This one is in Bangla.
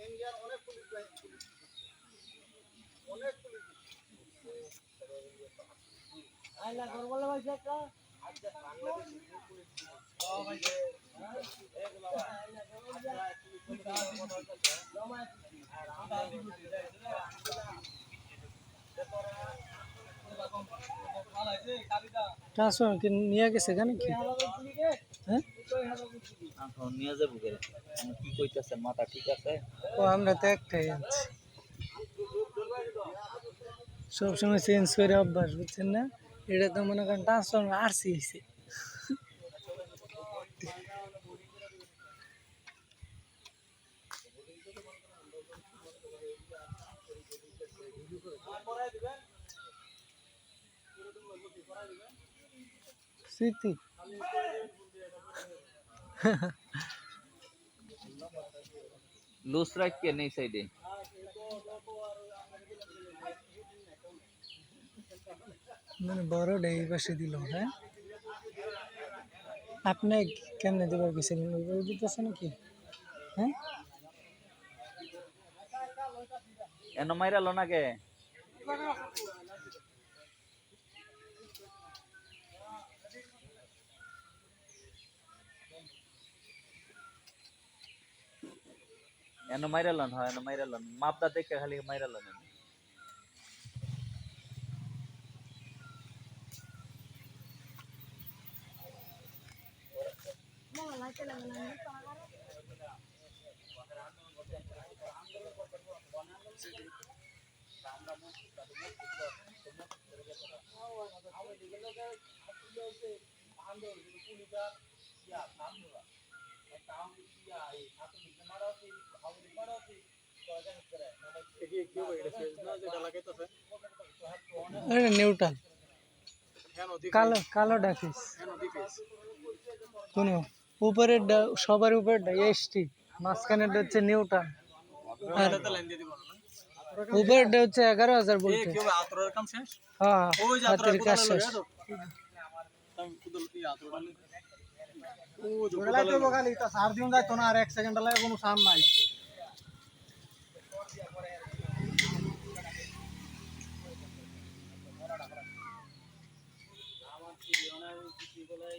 ইন্ডিয়ার অনেক পুলিশ পুলিশ অনেক পুলিশ আইলা করব ভাই একটা ট্রান্সফার কি নিয়ে গেছে কেন কি হ্যাঁ এখন নিয়ে যাবো কে কি কইতাছেন মাথা ঠিক আছে ও আমরা তো একটাই আছি সবসময় চেঞ্জ করে অভ্যাস বুঝছেন না এটা তো মনে করেন ট্রান্সফর্মার আরসি হয়েছে স্মৃতি লুজ রাইট কে নেই সাইডে মানে বড়টা এই পাশে দিল হ্যাঁ আপনি কেমনে দেবার গেছিলেন ওইভাবে দিতেছে নাকি হ্যাঁ এন মাইরালো নাকে এন মাইরালন হয় এন মাইরালন মাপদা দেখে খালি মাইরালন এটা নিউট্রাল কালো কালো ডাকিস। কোনো উপরের ডা- সবার উপরেরটা এসটি মাঝখানেরটা হচ্ছে আর উপরেরটা হচ্ছে এগারো হাজার বলতে হ্যাঁ কাজ শেষ। जोडलाय तो बघा इथं सार देऊन जायतो ना अरे एक सेकंडाला कोण साम नाही কি বলে